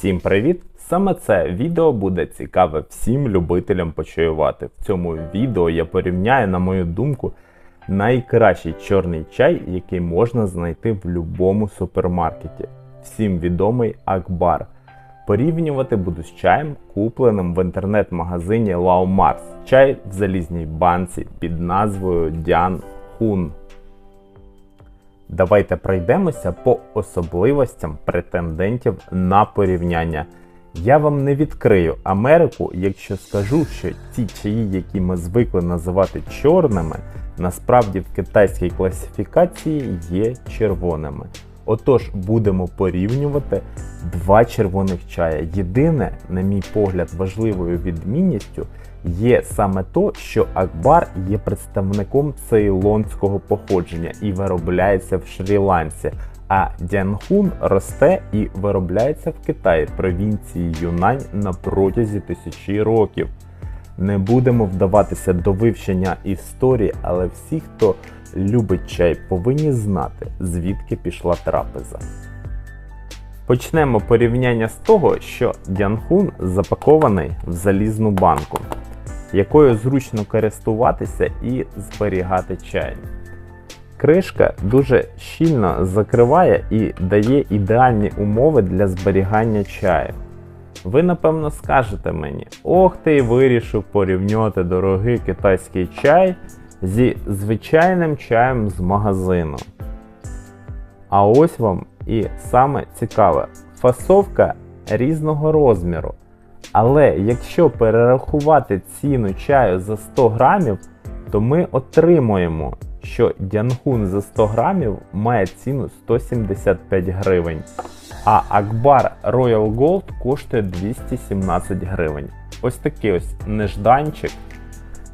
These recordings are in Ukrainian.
Всім привіт! Саме це відео буде цікаве всім любителям почаювати. В цьому відео я порівняю, на мою думку, найкращий чорний чай, який можна знайти в будь-якому супермаркеті. Всім відомий Акбар. Порівнювати буду з чаєм, купленим в інтернет-магазині Mars. Чай в залізній банці під назвою Дян Хун. Давайте пройдемося по особливостям претендентів на порівняння. Я вам не відкрию Америку, якщо скажу, що ті чаї, які ми звикли називати чорними, насправді в китайській класифікації є червоними. Отож, будемо порівнювати два червоних чая. Єдине, на мій погляд, важливою відмінністю є саме то, що Акбар є представником цейлонського походження і виробляється в Шрі-Ланці, а Дянхун росте і виробляється в Китаї, провінції Юнань на протязі тисячі років. Не будемо вдаватися до вивчення історії, але всі, хто любить чай, повинні знати, звідки пішла трапеза. Почнемо порівняння з того, що Дянхун запакований в залізну банку, якою зручно користуватися і зберігати чай. Кришка дуже щільно закриває і дає ідеальні умови для зберігання чаю. Ви напевно скажете мені, ох ти вирішив порівняти дорогий китайський чай зі звичайним чаєм з магазину. А ось вам і саме цікаве фасовка різного розміру. Але якщо перерахувати ціну чаю за 100 грамів, то ми отримуємо, що Дянхун за 100 грамів має ціну 175 гривень, а Акбар Royal Gold коштує 217 гривень. Ось такий ось нежданчик.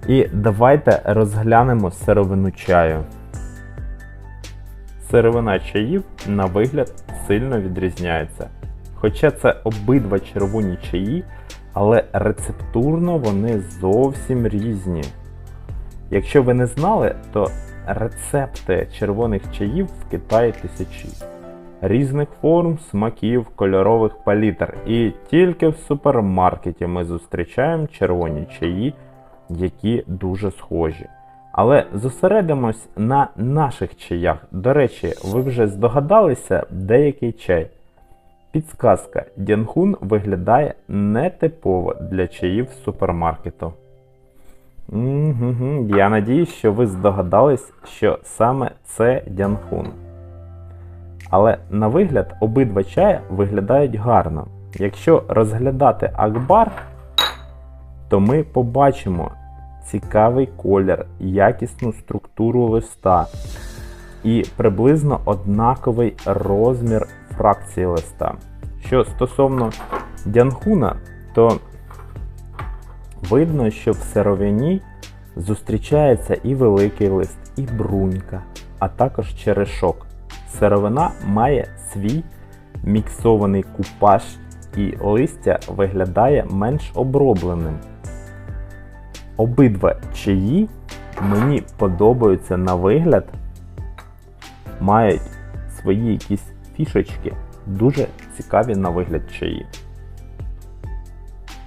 І давайте розглянемо сировину чаю. Сировина чаїв на вигляд сильно відрізняється. Хоча це обидва червоні чаї, але рецептурно вони зовсім різні. Якщо ви не знали, то рецепти червоних чаїв в Китаї тисячі. Різних форм, смаків, кольорових палітр. І тільки в супермаркеті ми зустрічаємо червоні чаї, які дуже схожі. Але зосередимось на наших чаях. До речі, ви вже здогадалися деякий чай. Підсказка: Дянхун виглядає нетипово для чаїв супермаркету. Угу, Я надіюсь, що ви здогадались, що саме це Дянхун. Але на вигляд обидва чая виглядають гарно. Якщо розглядати Акбар, то ми побачимо цікавий колір, якісну структуру листа і приблизно однаковий розмір фракції листа. Що стосовно Дянхуна, то видно, що в сировині зустрічається і великий лист, і брунька, а також черешок. Сировина має свій міксований купаж, і листя виглядає менш обробленим. Обидва чаї мені подобаються на вигляд, мають свої якісь фішечки, дуже цікаві на вигляд чаї.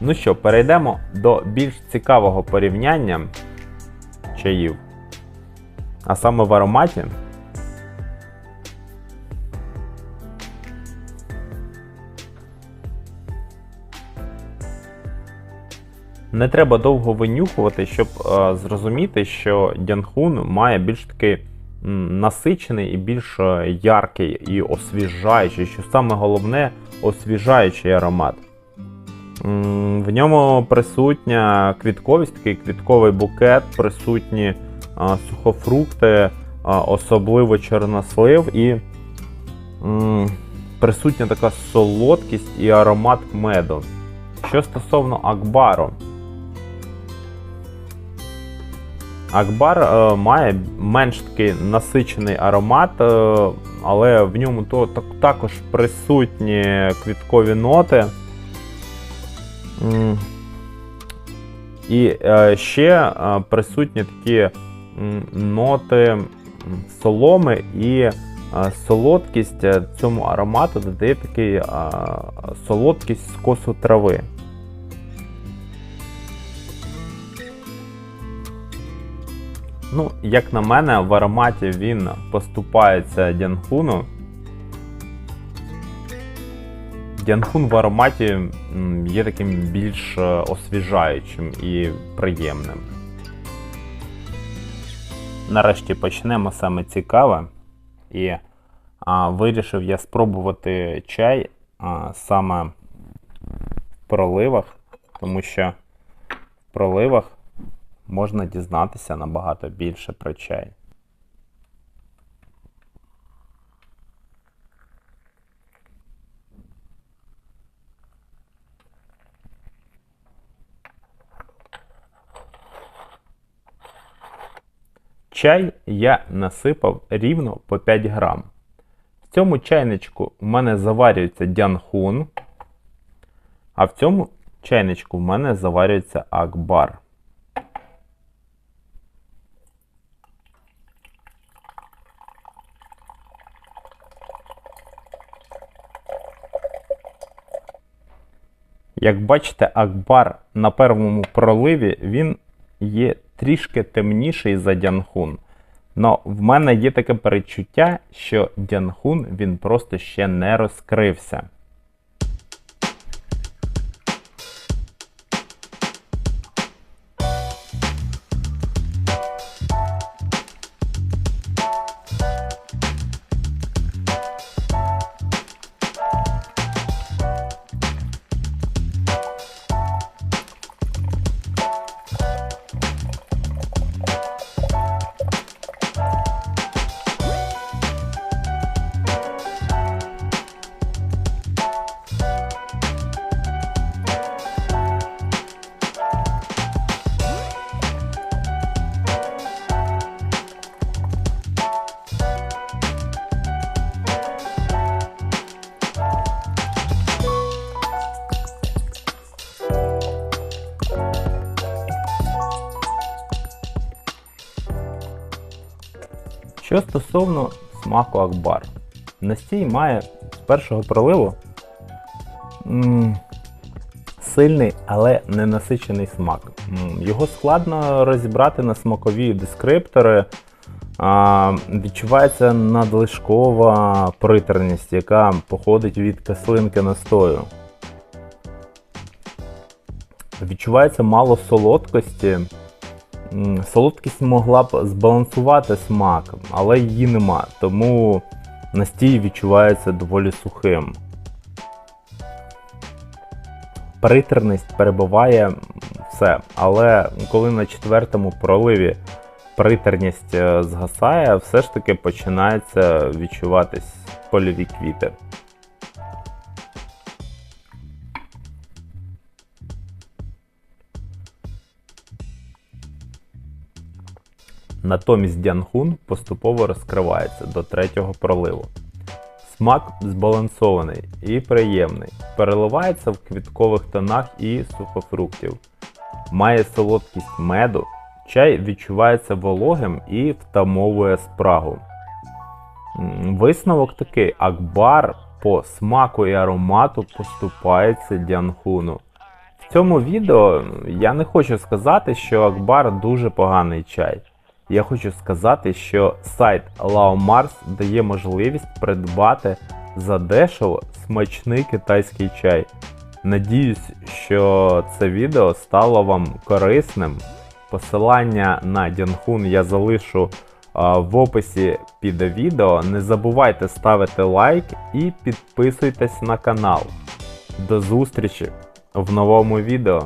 Ну що, перейдемо до більш цікавого порівняння чаїв. А саме в ароматі. Не треба довго винюхувати, щоб е, зрозуміти, що Дянхун має більш такий насичений і більш е, яркий і освіжаючий, що саме головне освіжаючий аромат. В ньому присутня квітковість, такий квітковий букет, присутні е, сухофрукти, е, особливо чорнослив і присутня така солодкість і аромат меду. Що стосовно Акбару, Акбар е, має менш такий насичений аромат, е, але в ньому то, так, також присутні квіткові ноти. І е, ще е, присутні такі ноти соломи і а, солодкість е, цьому аромату додає такий солодкість скосу трави. Ну, як на мене, в ароматі він поступається Дянхуну. Дянхун в ароматі є таким більш е, освіжаючим і приємним. Нарешті почнемо саме цікаве. І а, вирішив я спробувати чай а, саме в проливах, тому що в проливах можна дізнатися набагато більше про чай. Чай я насипав рівно по 5 грам. В цьому чайничку в мене заварюється дянхун, а в цьому чайничку в мене заварюється акбар. Як бачите, акбар на першому проливі він є трішки темніший за Дянхун. Но в мене є таке перечуття, що Дянхун він просто ще не розкрився. Що стосовно смаку акбар, настій має з першого проливу м, сильний, але не насичений смак. М, Його складно розібрати на смакові дескриптори. А, відчувається надлишкова притерність, яка походить від кислинки настою. Відчувається мало солодкості. Солодкість могла б збалансувати смак, але її нема, тому настій відчувається доволі сухим. Притерність перебуває все, але коли на четвертому проливі притерність е, згасає, все ж таки починається відчуватись польові квіти. Натомість Дянхун поступово розкривається до третього проливу. Смак збалансований і приємний, переливається в квіткових тонах і сухофруктів. Має солодкість меду, чай відчувається вологим і втамовує спрагу. Висновок такий: Акбар по смаку і аромату поступається Дянхуну. В цьому відео я не хочу сказати, що Акбар дуже поганий чай. Я хочу сказати, що сайт Lao Mars дає можливість придбати задешево смачний китайський чай. Надіюсь, що це відео стало вам корисним. Посилання на Дянхун я залишу в описі під відео. Не забувайте ставити лайк і підписуйтесь на канал. До зустрічі в новому відео.